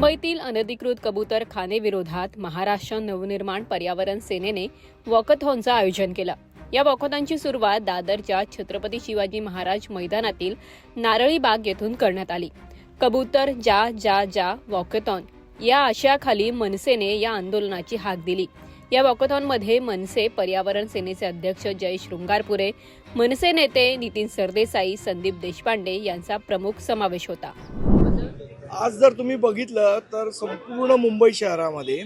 मुंबईतील अनधिकृत कबूतर खानेविरोधात महाराष्ट्र नवनिर्माण पर्यावरण सेनेने वॉकथॉनचं आयोजन केलं. या वॉकथॉनची सुरुवात दादरच्या छत्रपती शिवाजी महाराज मैदानातील नारळी बाग येथून करण्यात आली. कबूतर जा जा जा वॉकथॉन या आशयाखाली मनसेने या आंदोलनाची हाक दिली. या वॉकथॉनमध्ये मनसे पर्यावरण सेनेचे अध्यक्ष जय शृंगारपुरे मनसे नेते नितीन सरदेसाई संदीप देशपांडे यांचा प्रमुख समावेश होता. आज जर तुम्ही बघितलं तर संपूर्ण मुंबई शहरामध्ये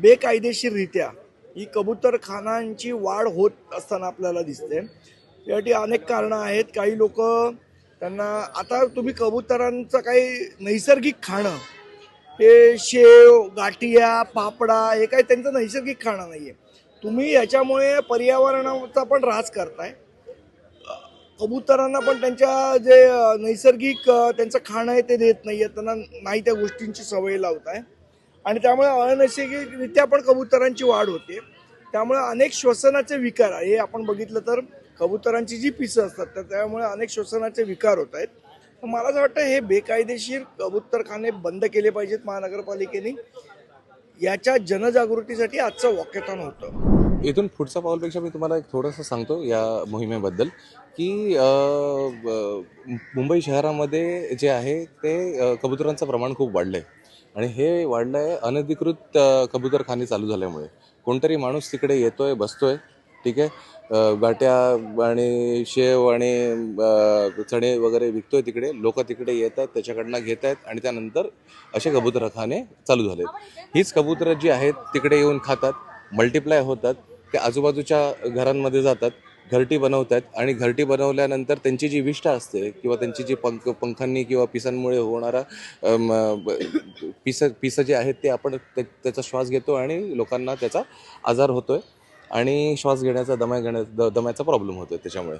बेकायदेशीररित्या ही कबूतरखानांची वाढ होत असताना आपल्याला दिसते. यासाठी अनेक कारणं आहेत. काही लोक त्यांना आता तुम्ही कबुतरांचं काही नैसर्गिक खाणं हे शेव गाठिया पापडा हे काही त्यांचं नैसर्गिक खाणं नाही आहे तुम्ही याच्यामुळे पर्यावरणाचा पण ऱ्हास करताय. कबुतरांना पण त्यांच्या जे नैसर्गिक त्यांचं खाणं आहे ते देत नाही आहे त्यांना नाही त्या गोष्टींची सवय लावत आहे. आणि त्यामुळे अनैसर्गिकरित्या पण कबुतरांची वाढ होते. त्यामुळे अनेक श्वसनाचे विकार हे आपण बघितलं तर कबुतरांची जी पिसं असतात तर त्यामुळे अनेक श्वसनाचे विकार होत आहेत. मला असं वाटतं हे बेकायदेशीर कबुतरखाने बंद केले पाहिजेत महानगरपालिकेने. याच्या जनजागृतीसाठी आजचं वॉकेथॉन होतं. इथून पुढच्या पावलपेक्षा मी तुम्हाला एक थोडंसं सांगतो या मोहिमेबद्दल की ब- मुंबई शहरामध्ये जे आहे ते कबुतरांचं प्रमाण खूप वाढलं आहे आणि हे वाढलं आहे अनधिकृत कबुतरखाने चालू झाल्यामुळे. कोणतरी माणूस तिकडे येतोय बसतोय ठीक आहे? गाट्या आणि शेव आणि चणे वगैरे विकतोय तिकडे. लोक तिकडे येत आहेत त्याच्याकडनं घेत आहेत आणि त्यानंतर असे कबुतरखाने चालू झालेत. हीच कबुतरं जी आहेत तिकडे येऊन खातात मल्टिप्लाय होतात. ते आजूबाजूच्या घरांमध्ये जातात घरटी बनवतात आणि घरटी बनवल्यानंतर त्यांची जी विष्ठा असते किंवा त्यांची जी पंख पंखांनी किंवा पिसांमुळे होणारा पिसं पिसं जे आहेत ते आपण त्याचा श्वास घेतो आणि लोकांना त्याचा आजार होतोय आणि श्वास घेण्याचा दमा घेण्या द दम्याचा प्रॉब्लेम होतोय त्याच्यामुळे.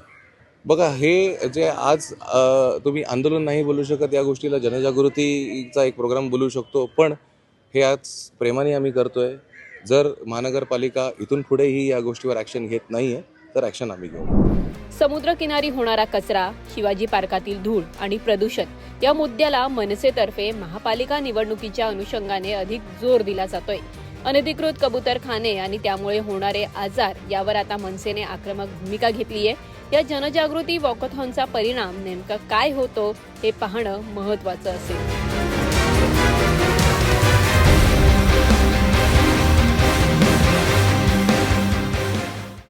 बघा हे जे आज तुम्ही आंदोलन नाही बोलू शकत या गोष्टीला जनजागृतीचा एक प्रोग्राम बोलू शकतो पण हे आज प्रेमाने आम्ही करतोय. जर महानगरपालिका इथून पुढेही या गोष्टीवर ॲक्शन घेत नाही आहे तर ॲक्शन आम्ही घेऊ. समुद्रकिनारी होणारा कचरा शिवाजी पार्कातील धूळ आणि प्रदूषण या मुद्द्याला मनसेतर्फे महापालिका निवडणुकीच्या अनुषंगाने अधिक जोर दिला जातोय. अनधिकृत कबूतरखाने आणि त्यामुळे होणारे आजार यावर आता मनसेने आक्रमक भूमिका घेतली आहे या जनजागृती वॉकथॉनचा परिणाम नेमका काय होतो हे पाहणं महत्वाचं असेल.